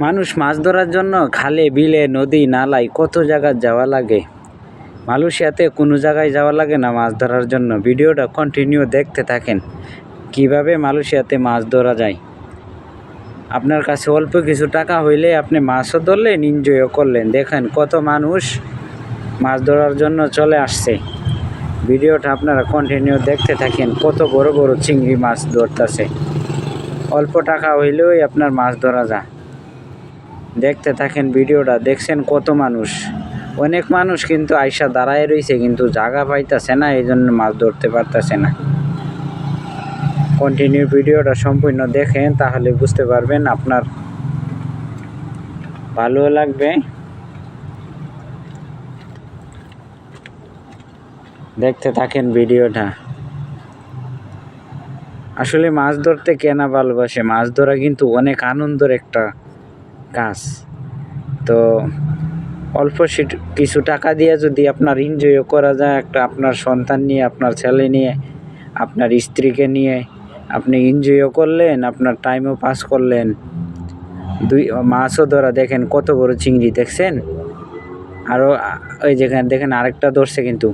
মানুষ মাছ ধরার জন্য খালে, বিলে, নদী, নালায় কত জায়গায় যাওয়া লাগে? মালয়েশিয়াতে কোনো জায়গায় যাওয়া লাগে না মাছ ধরার জন্য। ভিডিওটা কন্টিনিউ দেখতে থাকেন। কীভাবে মালয়েশিয়াতে মাছ ধরা যায়? আপনার কাছে অল্প কিছু টাকা হইলে আপনি মাছও ধরলেন এনজয়ও করলেন। দেখেন কত মানুষ মাছ ধরার জন্য চলে আসছে। ভিডিওটা আপনারা কন্টিনিউ দেখতে থাকেন। কত বড় বড় চিংড়ি মাছ ধরতেছে। অল্প টাকা হইলেও আপনার মাছ ধরা যায়। দেখতে থাকেন ভিডিওটা, দেখছেন কত মানুষ। অনেক মানুষ কিন্তু আইসা দাঁড়ায় রয়েছে কিন্তু জায়গা পাইতেছে না, এই জন্য মাছ ধরতে পারতেছে না। কন্টিনিউ ভিডিওটা সম্পূর্ণ দেখেন, তাহলে বুঝতে পারবেন আপনার ভালো লাগবে। দেখতে থাকেন ভিডিওটা। আসলে মাছ ধরতে কেনা ভালোবাসে। মাছ ধরা কিন্তু অনেক আনন্দের একটা কাজ। তো অল্প কিছু টাকা দিয়ে যদি আপনার এনজয়ও করা যায়, একটা আপনার সন্তান নিয়ে, আপনার ছেলে নিয়ে, আপনার স্ত্রীকে নিয়ে, আপনি এনজয়ও করলেন, আপনার টাইমও পাস করলেন। দুই, মাছও ধরা, দেখেন কত বড় চিংড়ি, দেখছেন? আরও ওই যেখানে, দেখেন আরেকটা ধরছে কিন্তু।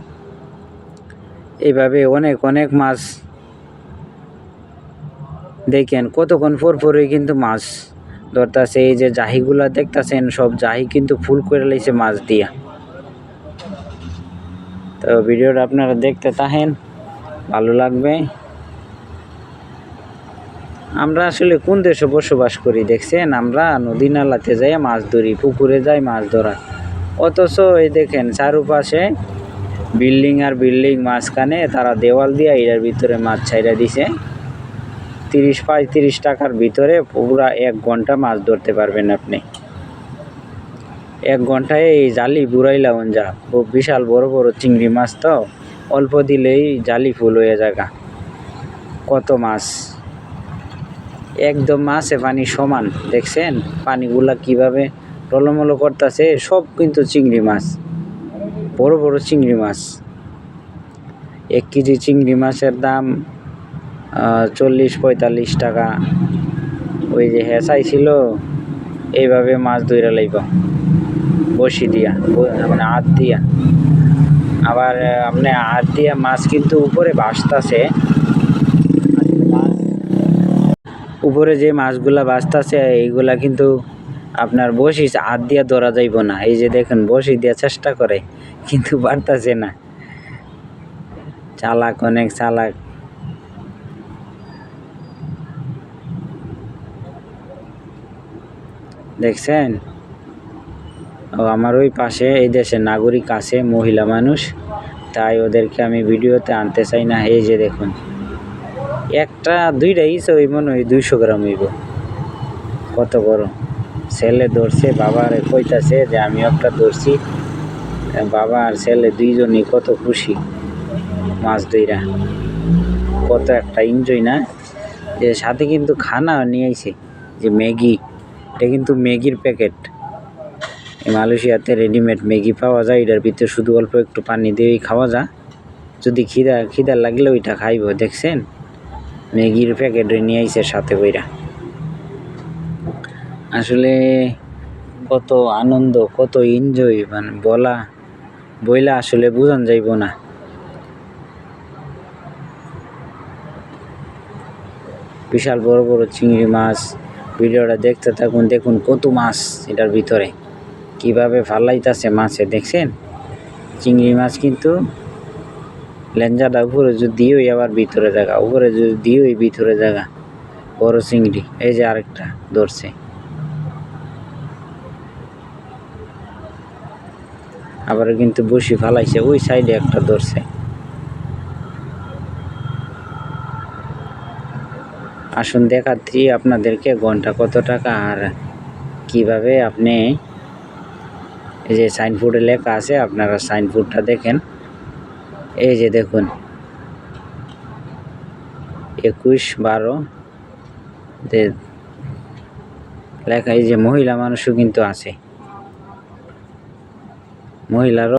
এইভাবে অনেক অনেক মাছ দেখেন, কতক্ষণ পর পরই কিন্তু মাছ ধরতেছে। এই যে জাহিগুলা দেখতাছেন, সব জাহি কিন্তু ফুল করে লাইছে মাছ দিয়া। তো ভিডিওটা আপনারা দেখতে থাকেন, ভালো লাগবে। আমরা আসলে কোন দেশে বসবাস করি, দেখছেন? আমরা নদী নালাতে যাই, মাছ ধরি, পুকুরে যাই মাছ ধরা। অথচ এই দেখেন, চারুপাশে বিল্ডিং আর বিল্ডিং মাঝখানে তারা দেওয়াল দিয়া এটার ভিতরে মাছ ছাইরা দিছে। তিরিশ, পঁয়ত্রিশ টাকার ভিতরে পুরা এক ঘণ্টা মাছ ধরতে পারবেন আপনি। এক ঘন্টায় এই জালি বুড়াইলাম যা, খুব বিশাল বড় বড় চিংড়ি মাছ তো, অল্প দিলেই জালি ফুল হয়ে জায়গা কত মাছ? একদম মাছে পানি সমান, দেখছেন? পানিগুলা কীভাবে টলমলো করতেছে, সব কিন্তু চিংড়ি মাছ। বড় বড় চিংড়ি মাছ। এক কেজি চিংড়ি মাছের দাম চল্লিশ পঁয়তাল্লিশ টাকা। ওই যে হেঁচাই ছিল, এইভাবে মাছ ধরে লাইব। বসি দিয়া মানে হাত দিয়া। আবার আপনি হাত দিয়া মাছ কিন্তু উপরে ভাসতাছে উপরে যে মাছগুলা ভাসতাছে এইগুলা কিন্তু আপনার বসি হাত দিয়া ধরা যাইব না। এই যে দেখেন, বসি দিয়া চেষ্টা করে, কিন্তু পারতাছে না। চালাক, অনেক চালাক। দেখছেন? ও, আমার ওই পাশে, এই দেশের নাগরিক আছে, মহিলা মানুষ। তাই ওদেরকে আমি ভিডিওতে আনতে চাই না। এই যে দেখুন, একটা, দুইটা ইস ওই মনে হয় দুইশো গ্রাম হইব। কত বড়? ছেলে ধরছে বাবার কইতাছে যে আমি একটা ধরছি। বাবা আর ছেলে দুইজনই কত খুশি, মাছ ধইরা। কত একটা এনজয় না? যে সাথে কিন্তু খানা নিয়ে আইছে, যে ম্যাগি। এটা কিন্তু ম্যাগির প্যাকেট। মালয়েশিয়াতে রেডিমেড ম্যাগি পাওয়া যায়, এটার ভিতরে শুধু অল্প একটু পানি দিয়েই খাওয়া যায়। যদি খিদা খিদা লাগলে ওইটা খাইব, দেখছেন? ম্যাগির প্যাকেট নিয়ে আইছে সাথে বইরা। আসলে কত আনন্দ, কত এনজয় মানে বলা, বইলা আসলে বোঝান যাইব না। বিশাল বড় বড় চিংড়ি মাছ ভিডিওটা দেখতে থাকুন, দেখুন কত মাছ এটার ভিতরে। কীভাবে ফালাইতাছে মাছে, দেখছেন? চিংড়ি মাছ কিন্তু লেঞ্জাটা উপরে যদি দিয়েই আবার ভিতরে জায়গা, উপরে যদি দিয়েই ভিতরে জায়গা। বড় চিংড়ি, এই যে আরেকটা ধরছে। আবার কিন্তু বসি ফালাইছে, ওই সাইডে একটা ধরছে। আসুন দেখাচ্ছি আপনাদেরকে ঘণ্টা কত টাকা আর কীভাবে আপনি এই যে সাইনবোর্ডে লেখা আছে, আপনারা সাইনবোর্ডটা দেখেন। এই যে দেখুন, একুশ বারো লেখা এই যে মহিলা মানুষও কিন্তু আছে। মহিলারও